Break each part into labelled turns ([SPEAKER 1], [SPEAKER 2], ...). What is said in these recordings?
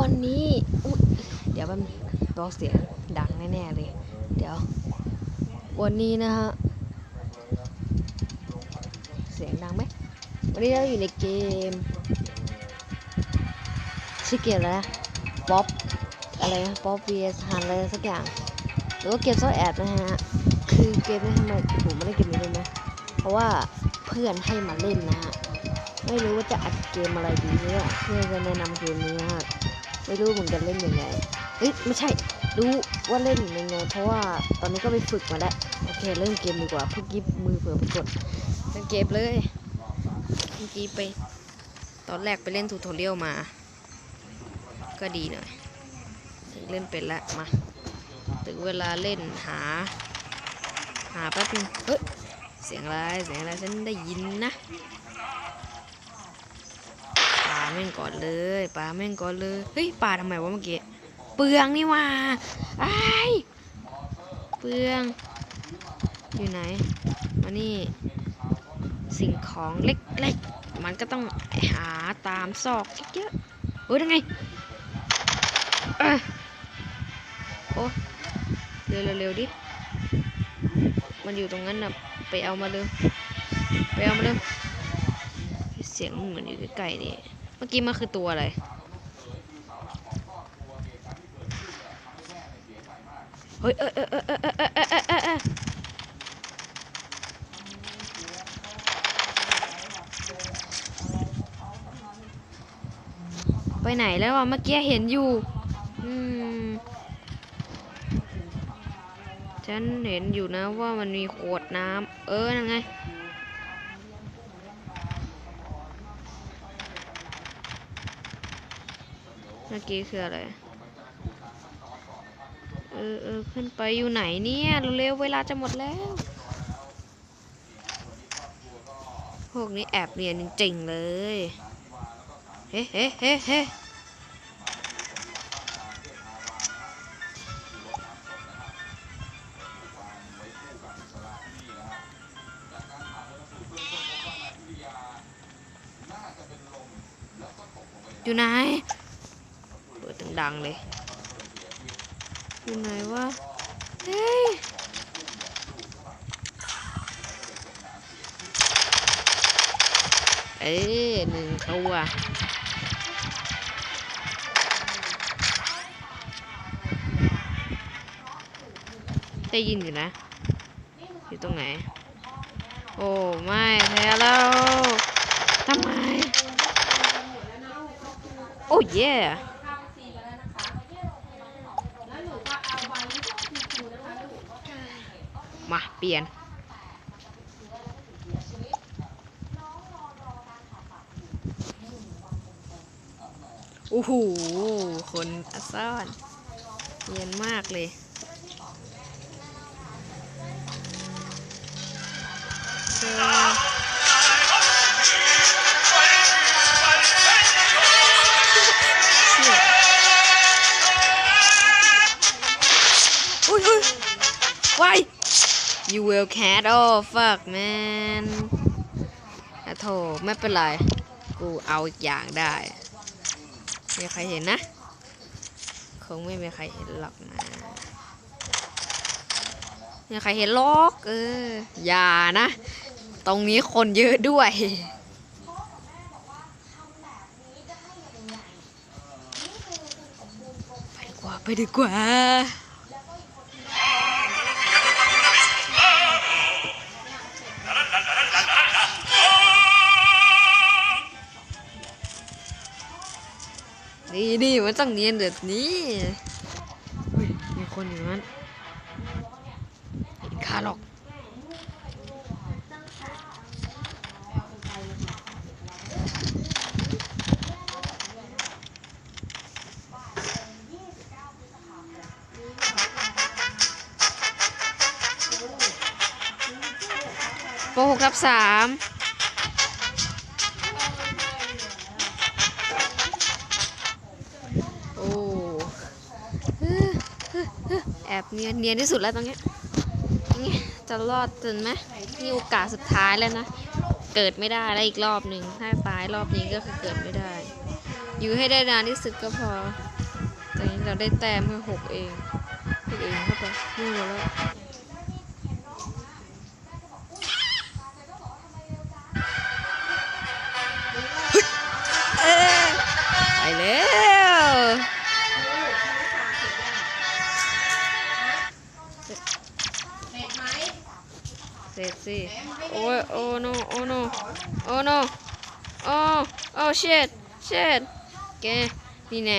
[SPEAKER 1] วันนี้เดี๋ยวมันรอเสียงดังแน่ๆเลย เดี๋ยว วันนี้นะฮะ เสียงดังไหมวันนี้เราอยู่ในเกมชื่อเกมอะไรนะป๊อปอะไรนะป๊อป vs ฮันอะไรสักอย่างหรือว่าเกมซ่อนแอบนะฮะ คือเกมนี้ทำไมผมไม่ได้เกมนี้เลยนะเพราะว่าเพื่อนให้มาเล่นนะฮะ ไม่รู้ว่าจะอัดเกมอะไรดีเนี่ยเพื่อนจะแนะนำเกมนี้ฮะ ไม่รู้เหมือนกันเล่นยังไงเอ้ยไม่ใช่รู้ว่าเล่นยังไงเพราะว่าตอนนี้ก็ไปฝึกมาแล้วโอเคเริ่มเกมดีกว่าเพิ่งกิบมือเผื่อไปกดเล่นเกมเลยเมื่อกี้ไป ตอนแรกไปเล่นทูทอเรียลมา ก็ดีหน่อยเล่นเป็นแล้วมาถึงเวลาเล่นหา หาแป๊บนึงเฮ้ยเสียงอะไรเสียงอะไรฉันได้ยินนะ แม่งก่อนเลยปาแม่งก่อนเลยเฮ้ยปาทำไมวะเมื่อกี้เปลืองนี่ว่าไอ้เปลือง อยู่ไหนมานี่สิ่งของเล็กๆ มันก็ต้องหาตามซอกเยอะๆเฮ้ยยังไงเอ้ยโอ้เร็วๆเร็วดิ มันอยู่ตรงนั้นนะไปเอามาเลย ไปเอามาเลย เสียงมันเหมือนอยู่ใกล้ๆนี่ มื่อกี้มันคือตัวอะไร เฮ้ยเออเออเออเออเออเออเออไปไหนแล้ววะเมื่อกี้เห็นอยู่ อืม ฉันเห็นอยู่นะว่ามันมีขวดน้ำ เออยังไง เมื่อกี้คืออะไร เออเออขึ้นไปอยู่ไหนเนี่ย เร็วเวลาจะหมดแล้ว พวกนี้แอบเรียนจริงๆเลย เฮ้เฮ้เฮ้เฮ้อยู่ไหน ดดังๆเลยอยู่ไหนวะเฮ้ยเอ้ยหนึ่งตัวได้ยินอยู่นะ อยู่ตรงไหน โอ้ ไม่แพ้แล้วทำไม โอ้เย่มา เปลี่ยน โอ้โหคนอัซ่อนเย็นมากเลยเจออุ้ยอุ้ย why you will cat oh fuck man อะโถไม่เป็นไร กูเอาอีกอย่างได้มีใครเห็นนะ คงไม่มีใครเห็นหรอกนะมีใครเห็นหรอกเออ อย่านะ ตรงนี้คนเยอะด้วยไปดีกว่า ไปดีกว่า นี่นี่มันต้องเนียนแบบนี้มีคนอยู่นั้นขาหรอกโปรหกทับสาม เนียนเนียนที่สุดแล้วตรงนี้นี่จะรอดจนไหมนี่โอกาสสุดท้ายแล้วนะ เกิดไม่ได้แล้วอีกรอบหนึ่งถ้าตายรอบนี้ก็คือเกิดไม่ได้ อยู่ให้ได้นานที่สุดก็พอตรงนี้เราได้แต้มแค่หกเองหกเองเข้าไปนี่หมดแล้ว สิโอ้ยโอ้โนโอ้โนโอ้โนโอ้โอ้เช็ดเช็ดแกนี่แน่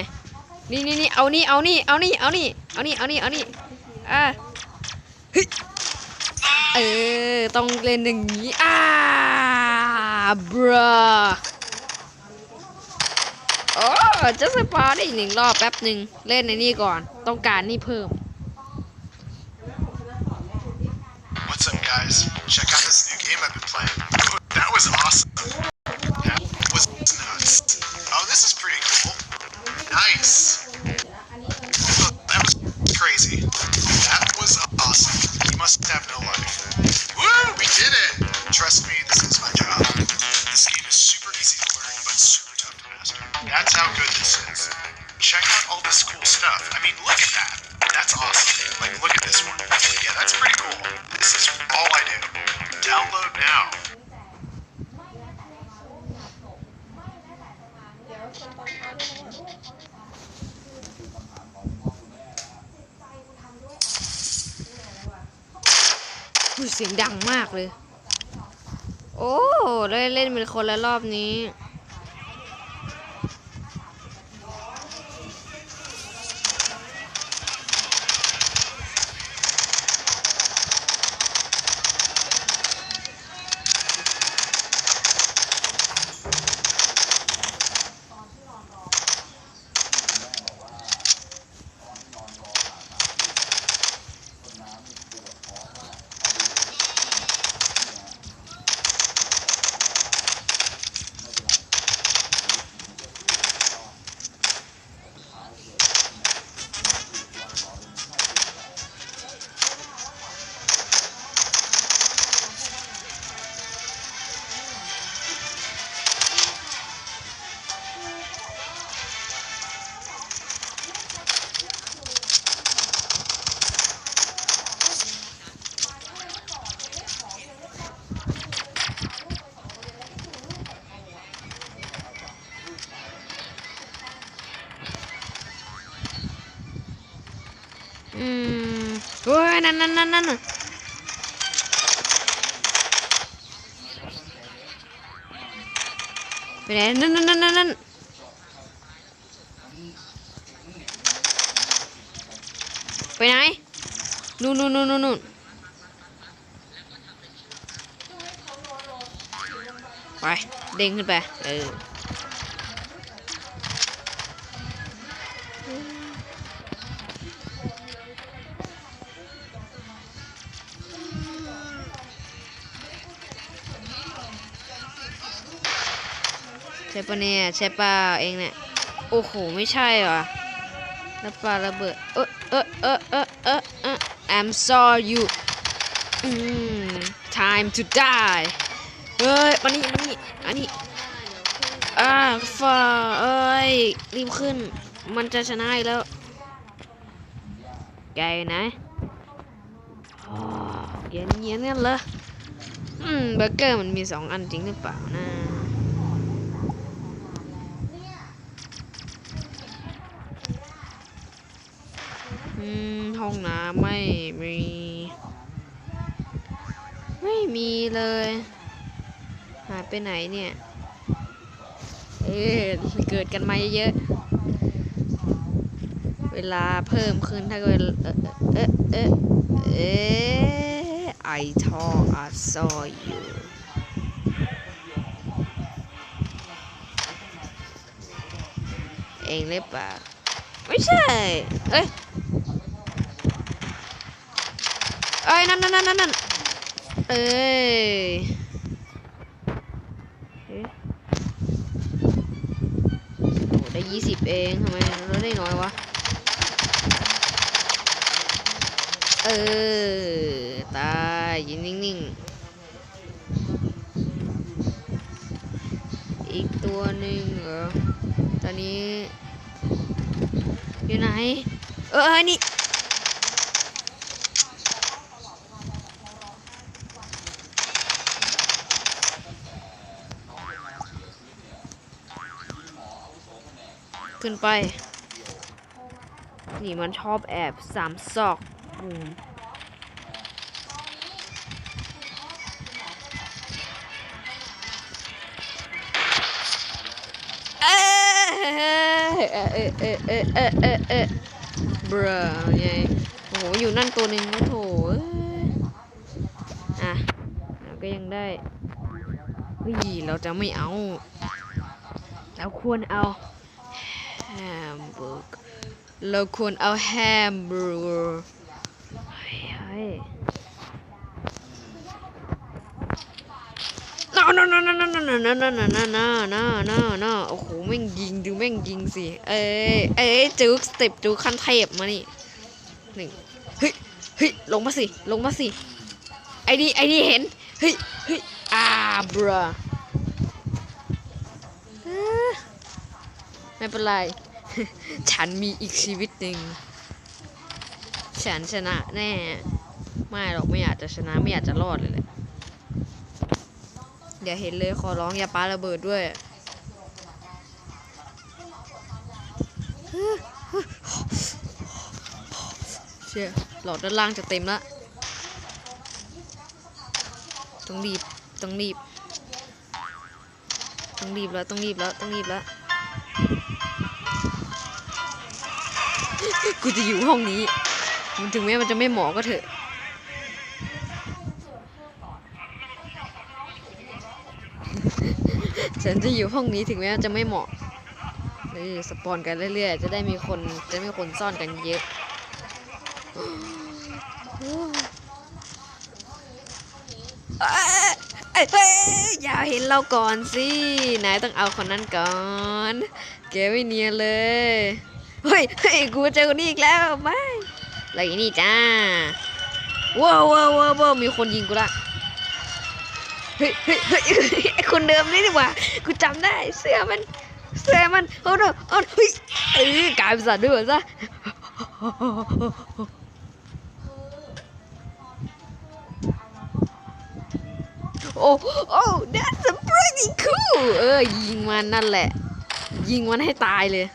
[SPEAKER 1] นี่นี่นี่เอานี่เอานี่เอานี่เอานี่เอานี่เอานี่เอานี่อะเฮ้ยเออต้องเล่นอย่างนี้อ่าบราโอ้จะสปาได้อีกหนึ่งรอบแป๊บหนึ่งเล่นในนี่ก่อน ต้องการนี่เพิ่ม
[SPEAKER 2] game I've been playing. That was awesome. That was nuts. Oh, this is pretty cool. Nice.
[SPEAKER 1] ดูเสียงดังมากเลย โอ้ได้เล่นเป็นคนละรอบนี้ อ้ยนั่นนั่นนั่นนั่นน่ะไปไหนนั่นนั่นนั่น ใช่ปะเนี่ย ใช่ปะเองเนี่ย โอ้โห ไม่ใช่หรอแล้วปลาระเบิด เออเออเออเออเออเออ I'm sorry you อืม time to die เฮ้ยมานี่มานี่อันนี้อ่าฟ้าเอ้ย รีบขึ้น มันจะชนะอีกแล้ว ไกลนะเย็นเย็นๆกันเลยอืมเบอร์เกอร์มันมีสองอันจริงหรือเปล่านะ อืม ห้องน้ำไม่มี ไม่มีเลย หายไปไหนเนี่ย เอ๊ะเกิดกันมาเยอะ เวลาเพิ่มขึ้นถ้าเกิดเอ๊ะเอ๊ะเอ๊ะเอ๊ะไอทออาซอยอยู่เองเลยปะไม่ใช่ เอ้ย เอ้ยนั่นนั่นนั่นนั่นเอ้ยเอ๊ะโอ้ได้ยี่สิบเองทำไมเราได้น้อยวะ เออ ตายยืนนิ่งๆ อีกตัวหนึ่งเหรอ ตอนนี้ อยู่ไหน เออเออนี่ ขึ้นไป นี่มันชอบแอบสามซอกมุมเอ้ยเอ้ยเอ้ยเอ้ยเอ้ยเอ้ยเอ้ยบรไงโอ้โห อยู่นั่นตัวหนึ่งนะโถอ้ยอะเราก็ยังได้เฮ้ยเราจะไม่เอา เราควรเอา แฮมเบอร์กเราควรเอาแฮมเบอร์เกอร์เฮ้ยเฮ้ย no no no no no no no no no no no no no no no โอ้โหแม่งยิงดูแม่งยิงสิ เอ้ยเอ้ยจุกสเต็ปจุกขั้นเทพมานี่หนึ่งเฮ้ยเฮ้ยลงมาสิลงมาสิไอ้นี่ไอ้นี่เห็นเฮ้ยเฮ้ยอ่าบรไม่เป็นไร ฉันมีอีกชีวิตหนึ่ง ฉันชนะแน่ ไม่หรอกไม่อยากจะชนะไม่อยากจะรอดเลยแหละอย่าเห็นเลยขอร้องอย่าปาระเบิดด้วยเชี่ยหลอดด้านล่างจะเต็มละต้องรีบต้องรีบ ต้องรีบแล้วต้องรีบแล้วต้องรีบแล้ว กูจะอยู่ห้องนี้ มันถึงแม้มันจะไม่เหมาะก็เถอะ ฉันจะอยู่ห้องนี้ถึงแม้มันจะไม่เหมาะนี่สปอนกันเรื่อยๆ จะได้มีคนจะไมีคนซ่อนกันเยอะเอ้ยเอ้ยเอ้ยอย่าเห็นเราก่อนสิ นายต้องเอาคนนั้นก่อน แกไม่เนียนเลย เฮ้ยเฮ้ยกูเจอคนนี้อีกแล้วไม่อะไรนี่จ้าว้าวว้าวว้าวมีคนยิงกูละเฮ้ยเฮ้ยเฮ้ยคนเดิมนี่ดีกว่ากูจำได้เสื้อมันเสื้อมันโอ้โหโอ้โหเฮ้ยเออกลายเป็นสัตว์ด้วยซะโอ้โอ้ that's pretty cool เออยิงมันนั่นแหละ ยิงมันให้ตายเลย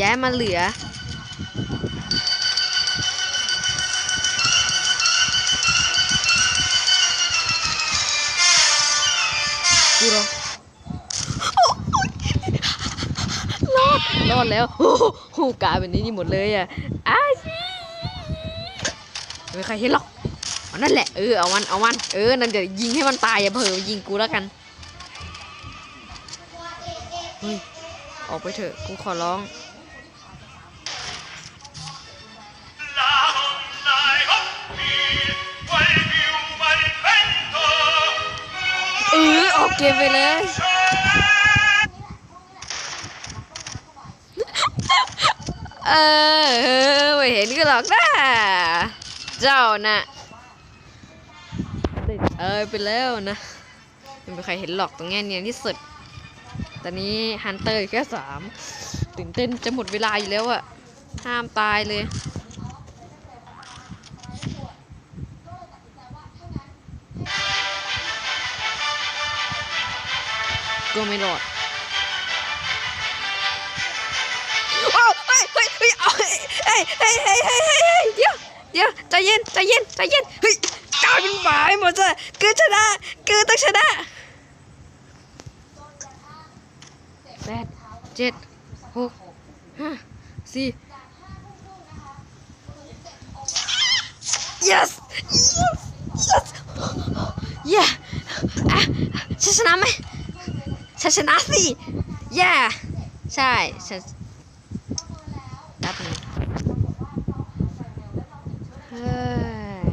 [SPEAKER 1] ย้ายมันเหลือ กูรอรอด รอดแล้วโอ้โหกลายเป็นนี้นี่หมดเลยอะอ้าชีไม่ใครเห็นหรอกนั่นแหละ เออ เอามัน เอามัน เออ นั่นเดี๋ยวยิงให้มันตายอย่าเผลอยิงกูแล้วกันออกไปเถอะ กูขอร้อง ออออกเกมไปเลยเออไม่เห็นก็หรอกนะเจ้าน่ะเออไปแล้วนะไม่มีใครเห็นหรอกตรงเนี้ยเนียนที่สุด ตอนนี้ฮันเตอร์แค่สามตื่นเต้นจะหมดเวลาอยู่แล้วอะห้ามตายเลย ก็ไม่รอดโอ้เฮ้ยเฮ้ยเฮ้ยเอาเฮ้ยเฮ้ยเฮ้ยเฮ้ยเฮ้ยเฮ้ยเฮ้ยเดี๋ยวเดี๋ยวใจเย็นใจเย็นใจเย็นเฮ้ยกลายเป็นหมาให้หมดเลยคือชนะคือต้องชนะแปดเจ็ดหกห้าสี่ yes yes yes yeah อะฉันชนะไหม ฉันชนะสิแย่ใช่ฉันแป๊บนึงเฮ้ย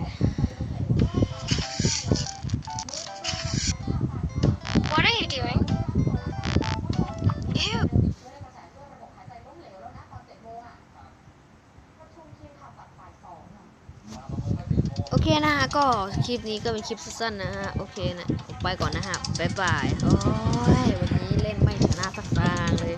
[SPEAKER 1] โอเคนะฮะก็คลิปนี้ก็เป็นคลิปสั้นๆนะฮะ โอเคนะผมไปก่อนนะฮะ บ๊ายบาย โอ้ย สักสางเลย